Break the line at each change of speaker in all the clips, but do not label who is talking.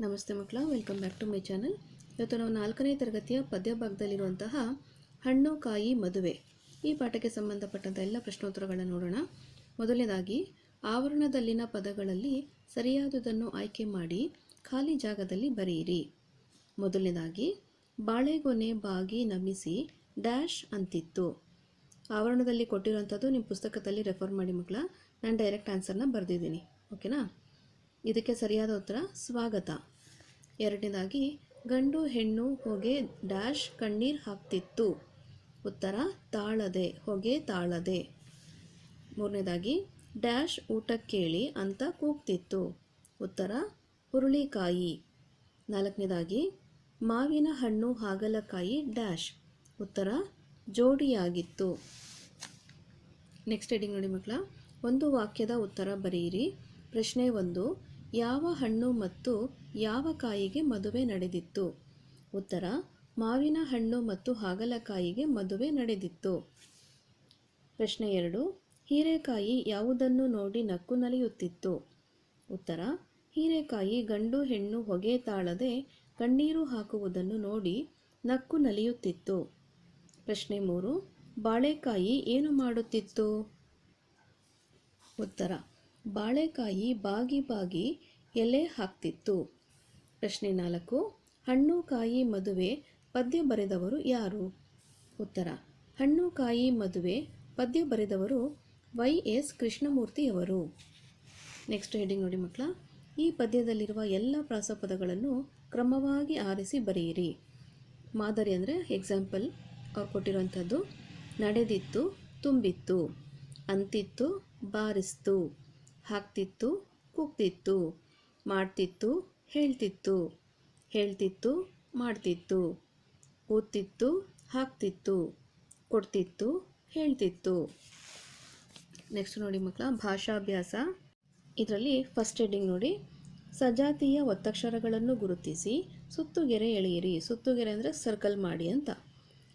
ನಮಸ್ತೆ ಮಕ್ಕಳ welcome back to my channel ಇವತ್ತು ನಾವು ನಾಲ್ಕನೇ ತರಗತಿಯ ಪದ್ಯ ಭಾಗದಲ್ಲಿರುವಂತಹ ಹಣ್ಣು, ಕಾಯಿ, ಮದುವೆ ಈ ಪಾಠಕ್ಕೆ ಸಂಬಂಧಪಟ್ಟಂಥ ಎಲ್ಲ ಪ್ರಶ್ನೋತ್ತರಗಳನ್ನು ನೋಡೋಣ. ಮೊದಲನೇದಾಗಿ, ಆವರಣದಲ್ಲಿನ ಪದಗಳಲ್ಲಿ ಸರಿಯಾದುದನ್ನು ಆಯ್ಕೆ ಮಾಡಿ ಖಾಲಿ ಜಾಗದಲ್ಲಿ ಬರೆಯಿರಿ. ಮೊದಲನೇದಾಗಿ, ಬಾಳೆಗೊನೆ ಬಾಗಿ ನಮಿಸಿ ಡ್ಯಾಶ್ ಅಂತಿತ್ತು. ಆವರಣದಲ್ಲಿ ಕೊಟ್ಟಿರುವಂಥದ್ದು ನಿಮ್ಮ ಪುಸ್ತಕದಲ್ಲಿ ರೆಫರ್ ಮಾಡಿ ಮಕ್ಕಳ. ನಾನು ಡೈರೆಕ್ಟ್ ಆನ್ಸರ್ನ ಬರೆದಿದ್ದೀನಿ. ಓಕೆನಾ ಇದಕ್ಕೆ ಸರಿಯಾದ ಉತ್ತರ, ಸ್ವಾಗತ. ಎರಡನೇದಾಗಿ, ಗಂಡು ಹೆಣ್ಣು ಹೊಗೆ ಡ್ಯಾಶ್ ಕಣ್ಣೀರು ಹಾಕ್ತಿತ್ತು. ಉತ್ತರ, ತಾಳದೆ, ಹೊಗೆ ತಾಳದೆ. ಮೂರನೇದಾಗಿ, ಡ್ಯಾಶ್ ಊಟ ಕೇಳಿ ಅಂತ ಕೂಗ್ತಿತ್ತು. ಉತ್ತರ, ಹುರುಳಿಕಾಯಿ. ನಾಲ್ಕನೇದಾಗಿ, ಮಾವಿನ ಹಣ್ಣು ಹಾಗಲಕಾಯಿ ಡ್ಯಾಶ್. ಉತ್ತರ, ಜೋಡಿಯಾಗಿತ್ತು. ನೆಕ್ಸ್ಟ್ ಹೆಡಿಂಗ್ ನೋಡಿ ಮಕ್ಕಳ, ಒಂದು ವಾಕ್ಯದ ಉತ್ತರ ಬರೆಯಿರಿ ಪ್ರಶ್ನೆ ಒಂದು, ಯಾವ ಹಣ್ಣು ಮತ್ತು ಯಾವ ಕಾಯಿಗೆ ಮದುವೆ ನಡೆದಿತ್ತು? ಉತ್ತರ, ಮಾವಿನ ಹಣ್ಣು ಮತ್ತು ಹಾಗಲಕಾಯಿಗೆ ಮದುವೆ ನಡೆದಿತ್ತು. ಪ್ರಶ್ನೆ ಎರಡು, ಹೀರೆಕಾಯಿ ಯಾವುದನ್ನು ನೋಡಿ ನಕ್ಕು ನಲಿಯುತ್ತಿತ್ತು? ಉತ್ತರ, ಹೀರೆಕಾಯಿ ಗಂಡು ಹೆಣ್ಣು ಹೊಗೆ ತಾಳದೆ ಕಣ್ಣೀರು ಹಾಕುವುದನ್ನು ನೋಡಿ ನಕ್ಕು ನಲಿಯುತ್ತಿತ್ತು. ಪ್ರಶ್ನೆ ಮೂರು, ಬಾಳೆಕಾಯಿ ಏನು ಮಾಡುತ್ತಿತ್ತು? ಉತ್ತರ ಬಾಳೆಕಾಯಿ ಬಾಗಿ ಬಾಗಿ ಎಲೆ ಹಾಕ್ತಿತ್ತು. ಪ್ರಶ್ನೆ ನಾಲ್ಕು, ಹಣ್ಣು ಕಾಯಿ ಮದುವೆ ಪದ್ಯ ಬರೆದವರು ಯಾರು? ಉತ್ತರ, ಹಣ್ಣು ಕಾಯಿ ಮದುವೆ ಪದ್ಯ ಬರೆದವರು ವೈ ಎಸ್ ಕೃಷ್ಣಮೂರ್ತಿಯವರು ನೆಕ್ಸ್ಟ್ ಹೆಡಿಂಗ್ ನೋಡಿ ಮಕ್ಕಳ, ಈ ಪದ್ಯದಲ್ಲಿರುವ ಎಲ್ಲ ಪ್ರಾಸಪದಗಳನ್ನು ಕ್ರಮವಾಗಿ ಆರಿಸಿ ಬರೆಯಿರಿ. ಮಾದರಿ ಅಂದರೆ ಎಕ್ಸಾಂಪಲ್ ಅವ್ರು ಕೊಟ್ಟಿರುವಂಥದ್ದು, ನಡೆದಿತ್ತು, ತುಂಬಿತ್ತು, ಅಂತಿತ್ತು, ಬಾರಿಸ್ತು. ಹಾಕ್ತಿತ್ತು, ಕೂಗ್ತಿತ್ತು, ಮಾಡ್ತಿತ್ತು, ಹೇಳ್ತಿತ್ತು ಹೇಳ್ತಿತ್ತು, ಮಾಡ್ತಿತ್ತು ಕೂತಿತ್ತು ಹಾಕ್ತಿತ್ತು, ಕೊಡ್ತಿತ್ತು, ಹೇಳ್ತಿತ್ತು. ನೆಕ್ಸ್ಟ್ ನೋಡಿ ಮಕ್ಕಳ, ಭಾಷಾಭ್ಯಾಸ. ಇದರಲ್ಲಿ ಫಸ್ಟ್ ಹೆಡ್ಡಿಂಗ್ ನೋಡಿ, ಸಜಾತಿಯ ಒತ್ತಕ್ಷರಗಳನ್ನು ಗುರುತಿಸಿ, ಸುತ್ತುಗೆರೆ ಎಳೆಯಿರಿ, ಸುತ್ತುಗೆರೆ ಅಂದರೆ ಸರ್ಕಲ್ ಮಾಡಿ ಅಂತ.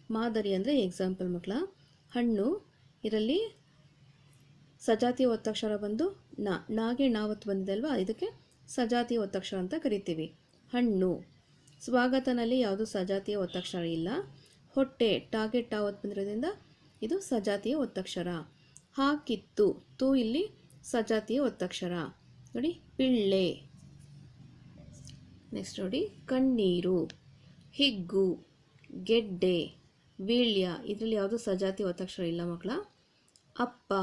ಮಾದರಿ ಅಂದರೆ ಎಕ್ಸಾಂಪಲ್ ಮಕ್ಕಳ, ಹಣ್ಣು, ಇದರಲ್ಲಿ ಸಜಾತಿಯ ಒತ್ತಕ್ಷರ ಬಂದು ನಾ ನಾಗೆ ನಾವತ್ ಬಂದಿದೆಲ್ವಾ ಇದಕ್ಕೆ ಸಜಾತಿಯ ಒತ್ತಕ್ಷರ ಅಂತ ಕರಿತೀವಿ. ಹಣ್ಣು. ಸ್ವಾಗತನಲ್ಲಿ ಯಾವುದು ಸಜಾತಿಯ ಒತ್ತಕ್ಷರ ಇಲ್ಲ. ಹೊಟ್ಟೆ ಟಾಗೆ ಟಾವತ್ ಬಂದಿರೋದ್ರಿಂದ ಇದು ಸಜಾತಿಯ ಒತ್ತಕ್ಷರ. ಹಾಕಿತ್ತು ತೂ ಇಲ್ಲಿ ಸಜಾತಿಯ ಒತ್ತಕ್ಷರ. ನೋಡಿ, ಪಿಳ್ಳೆ. ನೆಕ್ಸ್ಟ್ ನೋಡಿ, ಕಣ್ಣೀರು. ಹಿಗ್ಗು. ಗೆಡ್ಡೆ. ವೀಳ್ಯ. ಇದರಲ್ಲಿ ಯಾವುದು ಸಜಾತಿ ಒತ್ತಕ್ಷರ ಇಲ್ಲ ಮಕ್ಕಳ ಅಪ್ಪ.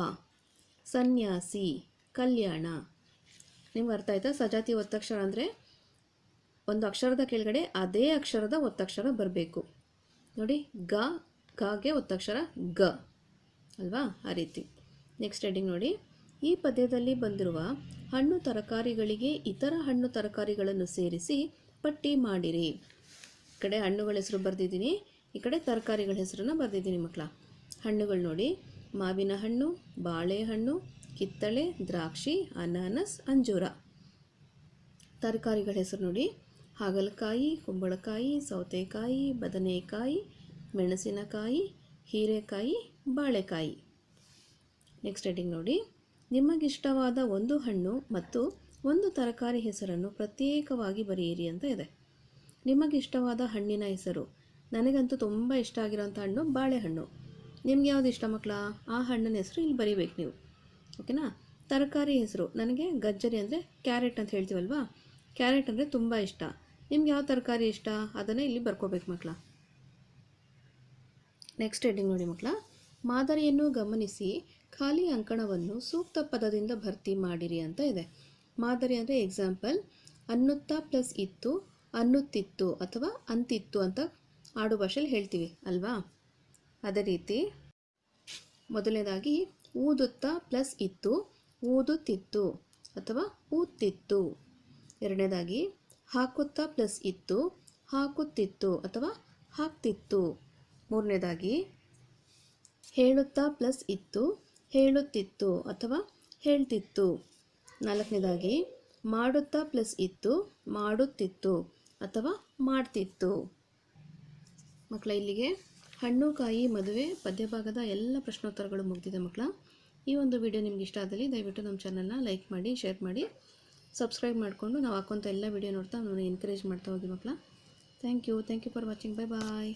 ಸನ್ಯಾಸಿ. ಕಲ್ಯಾಣ. ನಿಮ್ಗೆ ಅರ್ಥ ಆಯ್ತಾ? ಸಜಾತಿ ಒತ್ತಕ್ಷರ ಅಂದರೆ ಒಂದು ಅಕ್ಷರದ ಕೆಳಗಡೆ ಅದೇ ಅಕ್ಷರದ ಒತ್ತಕ್ಷರ ಬರಬೇಕು. ನೋಡಿ, ಗ ಗಾಗೆ ಒತ್ತಕ್ಷರ ಗ. ಅಲ್ವಾ? ಆ ರೀತಿ. ನೆಕ್ಸ್ಟ್ ಹೆಡಿಂಗ್ ನೋಡಿ. ಈ ಪದ್ಯದಲ್ಲಿ ಬಂದಿರುವ ಹಣ್ಣು ತರಕಾರಿಗಳಿಗೆ ಇತರ ಹಣ್ಣು ತರಕಾರಿಗಳನ್ನು ಸೇರಿಸಿ ಪಟ್ಟಿ ಮಾಡಿರಿ. ಈ ಕಡೆ ಹಣ್ಣುಗಳ ಹೆಸರು ಬರೆದಿದ್ದೀನಿ. ಈ ಕಡೆ ತರಕಾರಿಗಳ ಹೆಸರನ್ನು ಬರೆದಿದ್ದೀನಿ ಮಕ್ಕಳ. ಹಣ್ಣುಗಳು ನೋಡಿ. ಮಾವಿನ ಹಣ್ಣು, ಬಾಳೆಹಣ್ಣು ಕಿತ್ತಳೆ, ದ್ರಾಕ್ಷಿ, ಅನಾನಸ್, ಅಂಜೂರ. ತರಕಾರಿಗಳ ಹೆಸರು ನೋಡಿ. ಹಾಗಲಕಾಯಿ, ಕುಂಬಳಕಾಯಿ, ಸೌತೆಕಾಯಿ, ಬದನೆಕಾಯಿ, ಮೆಣಸಿನಕಾಯಿ, ಹೀರೆಕಾಯಿ, ಬಾಳೆಕಾಯಿ. ನೆಕ್ಸ್ಟ್ ಹೆಡಿಂಗ್ ನೋಡಿ. ನಿಮಗಿಷ್ಟವಾದ ಒಂದು ಹಣ್ಣು ಮತ್ತು ಒಂದು ತರಕಾರಿ ಹೆಸರನ್ನು ಪ್ರತ್ಯೇಕವಾಗಿ ಬರೆಯಿರಿ ಅಂತ ಇದೆ. ನಿಮಗಿಷ್ಟವಾದ ಹಣ್ಣಿನ ಹೆಸರು. ನನಗಂತೂ ತುಂಬ ಇಷ್ಟ ಆಗಿರೋಂಥ ಹಣ್ಣು ಬಾಳೆಹಣ್ಣು. ನಿಮ್ಗೆ ಯಾವುದು ಇಷ್ಟ ಮಕ್ಕಳ? ಆ ಹಣ್ಣಿನ ಹೆಸರು ಇಲ್ಲಿ ಬರೀಬೇಕು ನೀವು. ಓಕೆನಾ? ತರಕಾರಿ ಹೆಸರು. ನನಗೆ ಗಜ್ಜರಿ ಅಂದರೆ ಕ್ಯಾರೆಟ್ ಅಂತ ಹೇಳ್ತೀವಲ್ವಾ? ಕ್ಯಾರೆಟ್ ಅಂದರೆ ತುಂಬ ಇಷ್ಟ. ನಿಮ್ಗೆ ಯಾವ ತರಕಾರಿ ಇಷ್ಟ? ಅದನ್ನೇ ಇಲ್ಲಿ ಬರ್ಕೋಬೇಕು ಮಕ್ಕಳ ನೆಕ್ಸ್ಟ್ ಹೆಡ್ಡಿಂಗ್ ನೋಡಿ ಮಕ್ಕಳ ಮಾದರಿಯನ್ನು ಗಮನಿಸಿ. ಖಾಲಿ ಅಂಕಣವನ್ನು ಸೂಕ್ತ ಪದದಿಂದ ಭರ್ತಿ ಮಾಡಿರಿ ಅಂತ ಇದೆ. ಮಾದರಿ ಅಂದರೆ ಎಕ್ಸಾಂಪಲ್ ಅನ್ನುತ್ತಾ ಪ್ಲಸ್ ಇತ್ತು, ಅನ್ನುತ್ತಿತ್ತು ಅಥವಾ ಅಂತಿತ್ತು ಅಂತ ಆಡು ಭಾಷೆಯಲ್ಲಿ ಹೇಳ್ತೀವಿ ಅಲ್ವಾ? ಅದೇ ರೀತಿ. ಮೊದಲನೇದಾಗಿ ಊದುತ್ತಾ ಪ್ಲಸ್ ಇತ್ತು, ಊದುತ್ತಿತ್ತು ಅಥವಾ ಊತ್ತಿತ್ತು. ಎರಡನೇದಾಗಿ, ಹಾಕುತ್ತಾ ಪ್ಲಸ್ ಇತ್ತು, ಹಾಕುತ್ತಿತ್ತು ಅಥವಾ ಹಾಕ್ತಿತ್ತು. ಮೂರನೇದಾಗಿ, ಹೇಳುತ್ತಾ ಪ್ಲಸ್ ಇತ್ತು, ಹೇಳುತ್ತಿತ್ತು ಅಥವಾ ಹೇಳ್ತಿತ್ತು. ನಾಲ್ಕನೇದಾಗಿ, ಮಾಡುತ್ತಾ ಪ್ಲಸ್ ಇತ್ತು, ಮಾಡುತ್ತಿತ್ತು ಅಥವಾ ಮಾಡ್ತಿತ್ತು. ಮಕ್ಕಳ, ಇಲ್ಲಿಗೆ ಹಣ್ಣು, ಕಾಯಿ, ಮದುವೆ ಪದ್ಯಭಾಗದ ಎಲ್ಲ ಪ್ರಶ್ನೋತ್ತರಗಳು ಮುಗಿದಿದೆ ಮಕ್ಕಳ. ಈ ಒಂದು ವಿಡಿಯೋ ನಿಮ್ಗೆ ಇಷ್ಟ ಆದಲ್ಲಿ ದಯವಿಟ್ಟು ನಮ್ಮ ಚಾನಲ್ನ ಲೈಕ್ ಮಾಡಿ ಶೇರ್ ಮಾಡಿ ಸಬ್ಸ್ಕ್ರೈಬ್ ಮಾಡಿಕೊಂಡು ನಾವು ಹಾಕೋಂಥ ಎಲ್ಲ ವಿಡಿಯೋ ನೋಡ್ತಾ ನಾನು ಎನ್ಕರೇಜ್ ಮಾಡ್ತಾ ಹೋಗಿ ಮಕ್ಕಳ. Thank you thank you for watching bye bye